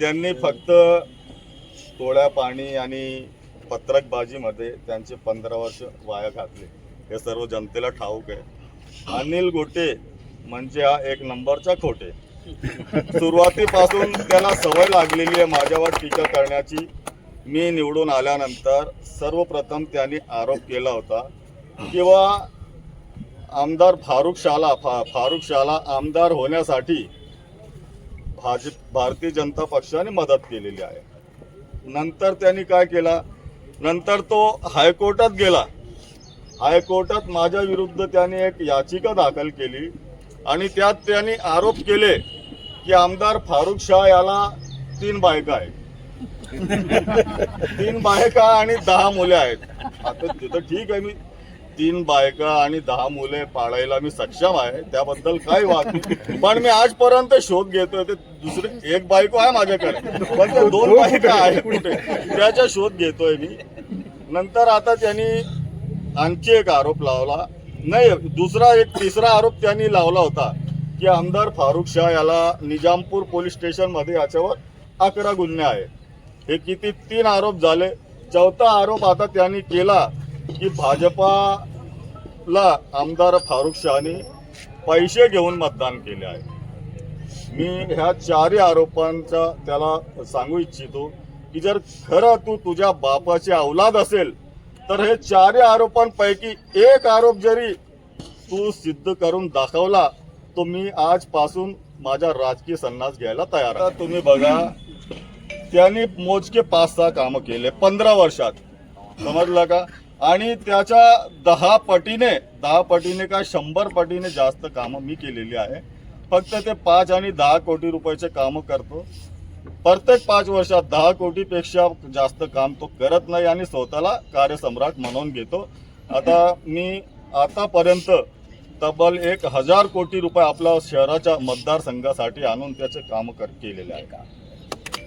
त्यांनी फक्त थोड्या पाणी आणि पत्रकबाजीमध्ये त्यांचे पंधरा वर्ष वाया घातले. हे सर्व जनतेला ठाऊक आहे. अनिल गोटे म्हणजे हा एक नंबरचा खोटे. सुरुवातीपासून त्याला सवय लागलेली आहे माझ्यावर टीका करण्याची. मी निवडून आल्यानंतर सर्वप्रथम त्यांनी आरोप केला होता. किंवा आमदार फारुख शाला फा फारुख शाला आमदार होण्यासाठी भाजप भारतीय जनता पक्षाने मदत केलेली आहे. नंतर त्यांनी काय केला? नंतर तो हायकोर्टात गेला. हायकोर्टात माझ्या विरुद्ध त्याने एक याचिका दाखल केली आणि त्यात त्यांनी आरोप केले की आमदार फारुख शाह याला तीन बायका आहेत. तीन बायका आणि दहा मुले आहेत. आता तिथं ठीक आहे मी तीन बायका आणि दहा मुले पाळायला मी सक्षम आहे त्याबद्दल काही वाद नाही. पण मी आजपर्यंत शोध घेतोय ते दुसरे एक बायको आहे माझ्याकडे पण ते दोन बायका आहे कुठे? त्याचा शोध घेतोय मी. नंतर आता त्यांनी आणखी एक आरोप लावला. नाही दुसरा एक तिसरा आरोप त्यांनी लावला होता की आमदार फारुख शाह याला निजामपूर पोलीस स्टेशनमध्ये याच्यावर अकरा गुन्हे आहे हे किती? तीन आरोप झाले. चौथा आरोप आता त्यांनी केला की भाजपाला आमदार फारुख शहाने पैसे घेऊन मतदान केले आहे. मी ह्या चारही आरोपांचा त्याला सांगू इच्छितो की जर खरं तू तुझ्या बापाची औलाद असेल तर हे चारही आरोपांपैकी एक आरोप जरी तू सिद्ध करून दाखवला तो मी आजपासून माझा राजकीय संन्यास घ्यायला तयार आहे. तुम्ही बघा त्यांनी मोजके पाच सहा कामं केले पंधरा वर्षात. समजलं का? आणि त्याच्या दहा पटीने दहा पटीने काय शंभर पटीने जास्त कामं मी केलेली आहे. फक्त ते पाच आणि दहा कोटी रुपयाचे कामं करतो. प्रत्येक पाच वर्षात दहा कोटीपेक्षा जास्त काम तो करत नाही आणि स्वतःला कार्यसम्राट म्हणून घेतो. आता मी आतापर्यंत तब्बल एक हजार कोटी रुपये आपल्या शहराच्या मतदारसंघासाठी आणून त्याचे काम कर केलेले आहे.